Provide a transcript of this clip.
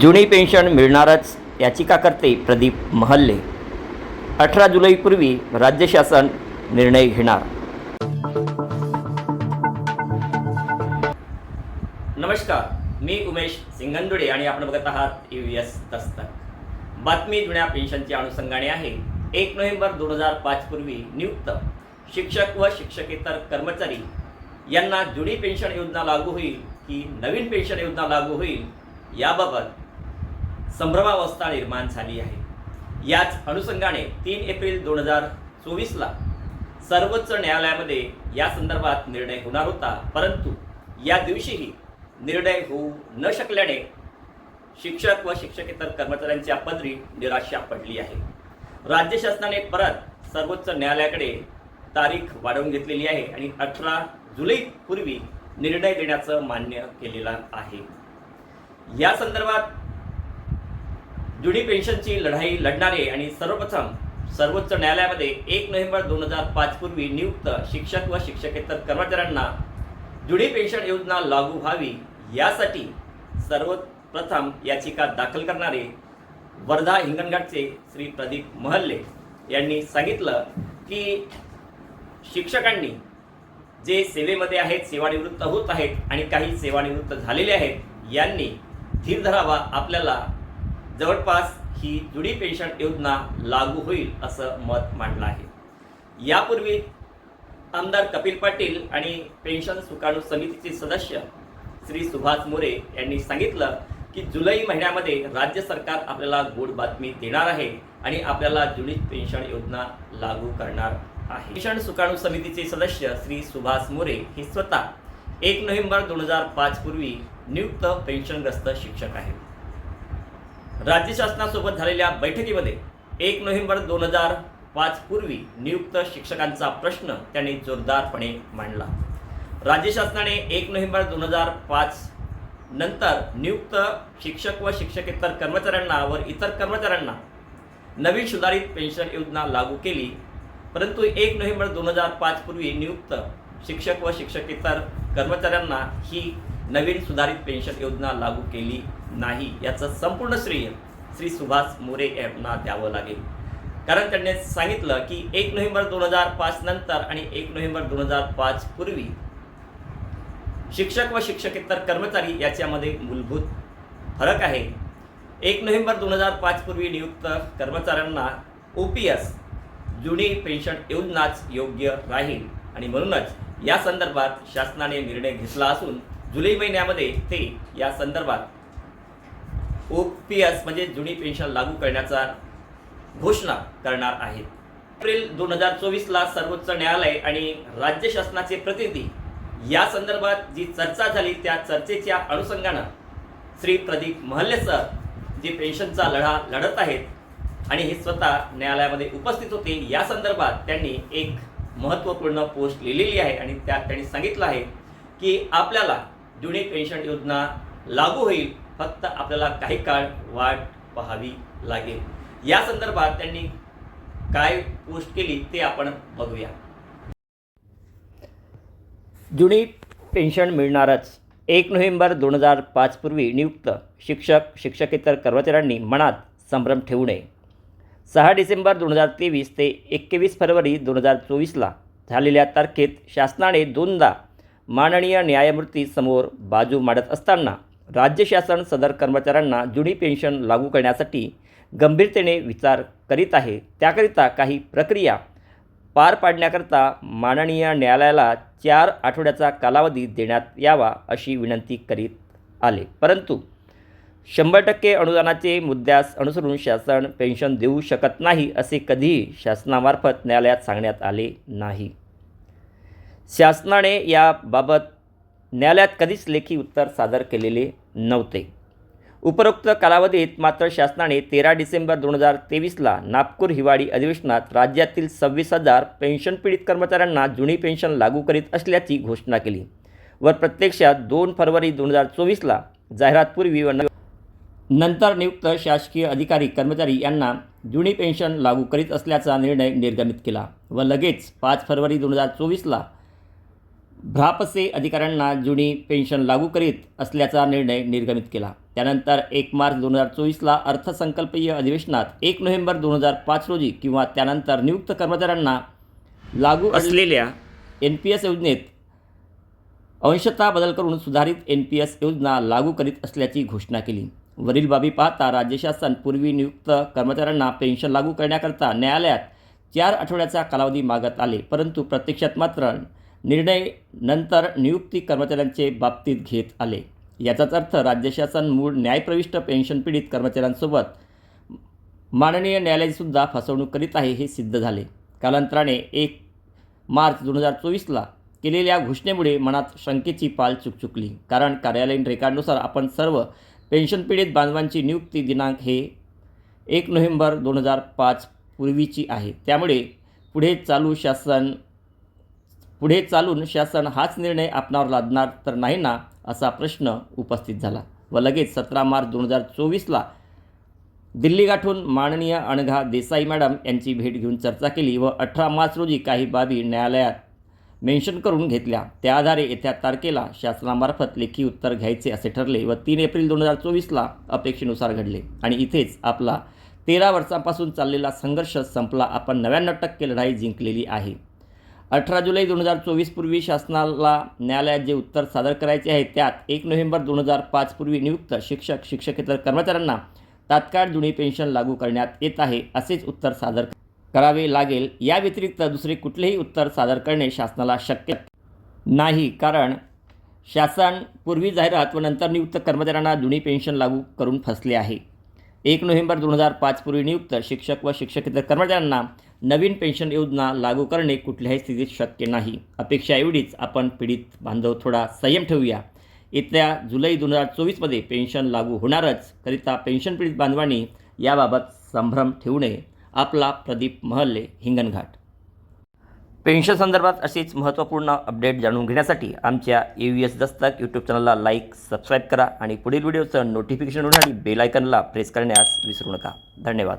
जुनी पेन्शन मिळणारच याचिकाकर्ते प्रदीप महल्ले. अठरा जुलैपूर्वी राज्य शासन निर्णय घेणार. नमस्कार मी उमेश सिंगंदुडे आणि आपण बघत आहात यू एस दस्तक. बातमी जुन्या पेन्शनच्या अनुषंगाने आहे. एक नोव्हेंबर दोन हजार पाच पूर्वी नियुक्त शिक्षक व शिक्षकेतर कर्मचारी यांना जुनी पेन्शन योजना लागू होईल की नवीन पेन्शन योजना लागू होईल याबाबत संभ्रमावस्था निर्माण झाली आहे. याच अनुषंगाने तीन एप्रिल दोन हजार चोवीसला सर्वोच्च न्यायालयामध्ये या संदर्भात निर्णय होणार होता. परंतु या दिवशीही निर्णय होऊ न शकल्याने शिक्षक व शिक्षकेतर कर्मचाऱ्यांच्या पदरी निराशा पडली आहे. राज्य शासनाने परत सर्वोच्च न्यायालयाकडे तारीख वाढवून घेतलेली आहे आणि अठरा जुलैपूर्वी निर्णय देण्याचं मान्य केलेलं आहे. या संदर्भात जुनी पेन्शनची लढाई लढणारे आणि सर्वप्रथम सर्वोच्च न्यायालयामध्ये एक नोव्हेंबर दोन हजार पाच पूर्वी नियुक्त शिक्षक व शिक्षकेतर कर्मचाऱ्यांना जुनी पेन्शन योजना लागू व्हावी यासाठी सर्वप्रथम याचिका दाखल करणारे वर्धा हिंगणघाटचे श्री प्रदीप महल्ले यांनी सांगितलं की शिक्षकांनी जे सेवेमध्ये आहेत सेवानिवृत्त होत आहेत आणि काही सेवानिवृत्त झालेले आहेत यांनी धीर धरावा आपल्याला जवळपास ही जुडी पेन्शन योजना लागू होईल असं मत मांडलं आहे. यापूर्वी आमदार कपिल पाटील आणि पेन्शन सुकाणू समितीचे सदस्य श्री सुभाष मोरे यांनी सांगितलं की जुलै महिन्यामध्ये राज्य सरकार आपल्याला गोड बातमी देणार आहे आणि आपल्याला जुनी पेन्शन योजना लागू करणार आहे. पेन्शन सुकाणू समितीचे सदस्य श्री सुभाष मोरे हे स्वतः एक नोव्हेंबर दोन हजार पाचपूर्वी नियुक्त पेन्शनग्रस्त शिक्षक आहेत. राज्य शासनासोबत झालेल्या बैठकीमध्ये एक नोव्हेंबर दोन हजार पाच पूर्वी नियुक्त शिक्षकांचा प्रश्न त्यांनी जोरदारपणे मांडला. राज्य शासनाने एक नोव्हेंबर दोन हजार पाच नंतर नियुक्त शिक्षक व शिक्षकेतर कर्मचाऱ्यांना व इतर कर्मचाऱ्यांना नवीन सुधारित पेन्शन योजना लागू केली. परंतु एक नोव्हेंबर दोन हजार पाच पूर्वी नियुक्त शिक्षक व शिक्षकेतर कर्मचाऱ्यांना ही नवीन सुधारित पेन्शन योजना लागू केली. नाही याचं संपूर्ण श्रेय श्री सुभाष मोरे यांना द्यावं लागेल. कारण त्यांनी सांगितलं की एक नोव्हेंबर दोन हजार पाच नंतर आणि एक नोव्हेंबर दोन हजार पाच पूर्वी शिक्षक व शिक्षकेतर कर्मचारी याच्यामध्ये मूलभूत फरक आहे. एक नोव्हेंबर दोन हजार पाच पूर्वी नियुक्त कर्मचाऱ्यांना ओ पी एस जुनी पेन्शन योजनाच योग्य राहील. आणि म्हणूनच या संदर्भात शासनाने निर्णय घेतला असून जुलै महिन्यामध्ये ते या संदर्भात ओ पी एस म्हणजे जुनी पेन्शन लागू करण्याचा घोषणा करणार आहेत. एप्रिल दोन हजार चोवीसला सर्वोच्च न्यायालय आणि राज्य शासनाचे प्रतिनिधी या संदर्भात जी चर्चा झाली त्या चर्चेच्या अनुषंगानं श्री प्रदीप महल्ले सर जे पेन्शनचा लढा लढत आहेत आणि हे स्वतः न्यायालयामध्ये उपस्थित होते या संदर्भात त्यांनी एक महत्त्वपूर्ण पोस्ट लिहिलेली आहे आणि त्यात त्यांनी सांगितलं आहे की आपल्याला जुनी पेन्शन योजना लागू होईल फक्त आपल्याला काही काळ वाट पाहावी लागेल. या संदर्भात त्यांनी काय पोस्ट केली ते आपण बघूया. जुनी पेन्शन मिळणारच. एक नोव्हेंबर दोन हजार पाचपूर्वी नियुक्त शिक्षक शिक्षकेतर कर्मचाऱ्यांनी मनात संभ्रम ठेवू नये. सहा डिसेंबर दोन हजार तेवीस ते एकवीस फरवरी दोन हजार चोवीसला झालेल्या तारखेत शासनाने दोनदा माननीय न्यायमूर्तीसमोर बाजू मांडत असताना राज्य शासन सदर कर्मचाऱ्यांना जुनी पेन्शन लागू करण्यासाठी गंभीरतेने विचार करीत आहे. त्याकरिता काही प्रक्रिया पार पाडण्याकरता माननीय न्यायालयाला चार आठवड्याचा कालावधी देण्यात यावा अशी विनंती करीत आले. परंतु शंभर टक्के अनुदानाचे मुद्द्यास अनुसरून शासन पेन्शन देऊ शकत नाही असे कधीही शासनामार्फत न्यायालयात सांगण्यात आले नाही. शासनाने याबाबत न्यायालयात कधीच लेखी उत्तर सादर केलेले नव्हते. उपरोक्त कालावधीत मात्र शासनाने तेरा डिसेंबर दोन हजार तेवीसला नागपूर हिवाळी अधिवेशनात राज्यातील सव्वीस हजार पेन्शन पीडित कर्मचाऱ्यांना जुनी पेन्शन लागू करीत असल्याची घोषणा केली. व प्रत्यक्षात दोन फरवरी दोन हजार चोवीसला जाहिरातपूर्वी व नंतर नियुक्त शासकीय अधिकारी कर्मचारी यांना जुनी पेन्शन लागू करीत असल्याचा निर्णय निर्गमित केला व लगेच पाच फरवरी दोन हजार चोवीसला भ्रापसे अधिकाऱ्यांना जुनी पेन्शन लागू करीत असल्याचा निर्णय निर्गमित केला. त्यानंतर एक मार्च दोन हजार चोवीसला अर्थसंकल्पीय अधिवेशनात एक नोव्हेंबर दोन हजार पाच रोजी किंवा त्यानंतर नियुक्त कर्मचाऱ्यांना लागू असलेल्या एन पी एस योजनेत अंशतः बदल करून सुधारित एन पी एस योजना लागू करीत असल्याची घोषणा केली. वरील बाबी पाहता राज्य शासन पूर्वी नियुक्त कर्मचाऱ्यांना पेन्शन लागू करण्याकरता न्यायालयात चार आठवड्याचा कालावधी मागत आले परंतु प्रत्यक्षात मात्र निर्णय नंतर नियुक्ती कर्मचाऱ्यांचे बाबतीत घेत आले. याचाच अर्थ राज्य शासन मूळ न्यायप्रविष्ट पेन्शन पीडित कर्मचाऱ्यांसोबत माननीय न्यायालयाचीसुद्धा फसवणूक करीत आहे हे सिद्ध झाले. कालांतराने एक मार्च दोन हजार चोवीसला केलेल्या घोषणेमुळे मनात शंकेची पाल चुकचुकली. कारण कार्यालयीन रेकॉर्डनुसार आपण सर्व पेन्शन पीडित बांधवांची नियुक्ती दिनांक हे एक नोव्हेंबर दोन हजार पाच पूर्वीची आहे. त्यामुळे पुढे चालू शासन पुढे चालून शासन हाच निर्णय आपणावर लादणार तर नाही ना असा प्रश्न उपस्थित झाला व लगेच सतरा मार्च दोन हजार चोवीसला दिल्ली गाठून माननीय अणघा देसाई मॅडम यांची भेट घेऊन चर्चा केली व अठरा मार्च रोजी काही बाबी न्यायालयात मेन्शन करून घेतल्या. त्या आधारे येत्या तारखेला शासनामार्फत लेखी उत्तर घ्यायचे असे ठरले व तीन एप्रिल दोन हजार चोवीसला अपेक्षेनुसार घडले. आणि इथेच आपला तेरा वर्षांपासून चाललेला संघर्ष संपला. आपण नव्याण्णव टक्के लढाई जिंकलेली आहे. अठरा जुलै दोन हजार चोवीस पूर्वी शासनाला न्यायालयात जे उत्तर सादर करायचे आहे त्यात एक नोव्हेंबर दोन हजार पाचपूर्वी नियुक्त शिक्षक शिक्षकेतर कर्मचाऱ्यांना तात्काळ जुनी पेन्शन लागू करण्यात येत आहे असेच उत्तर सादर करावे लागेल. या व्यतिरिक्त दुसरे कुठलेही उत्तर सादर करणे शासनाला शक्य नाही कारण शासन पूर्वी जाहिरात व नंतर नियुक्त कर्मचाऱ्यांना जुनी पेन्शन लागू करून फसले आहे. एक नोव्हेंबर दोन हजार पाचपूर्वी नियुक्त शिक्षक व शिक्षकेतर कर्मचाऱ्यांना नवीन पेन्शन योजना लागू करणे कुठल्याही स्थितीत शक्य नाही. अपेक्षा एवढीच आपण पीडित बांधव थोडा संयम ठेवूया. येत्या जुलै दोन हजार चोवीसमध्ये पेन्शन लागू होणारच करिता पेन्शन पीडित बांधवांनी याबाबत संभ्रम ठेवू नये. आपला प्रदीप महल्ले हिंगणघाट. पेन्शन संदर्भात अशीच महत्त्वपूर्ण अपडेट जाणून घेण्यासाठी आमच्या A V S Dastak YouTube चॅनलला लाईक सबस्क्राईब करा आणि पुढील व्हिडिओचं नोटिफिकेशन होण्यासाठी बेल आयकनला प्रेस करण्यास विसरू नका. धन्यवाद.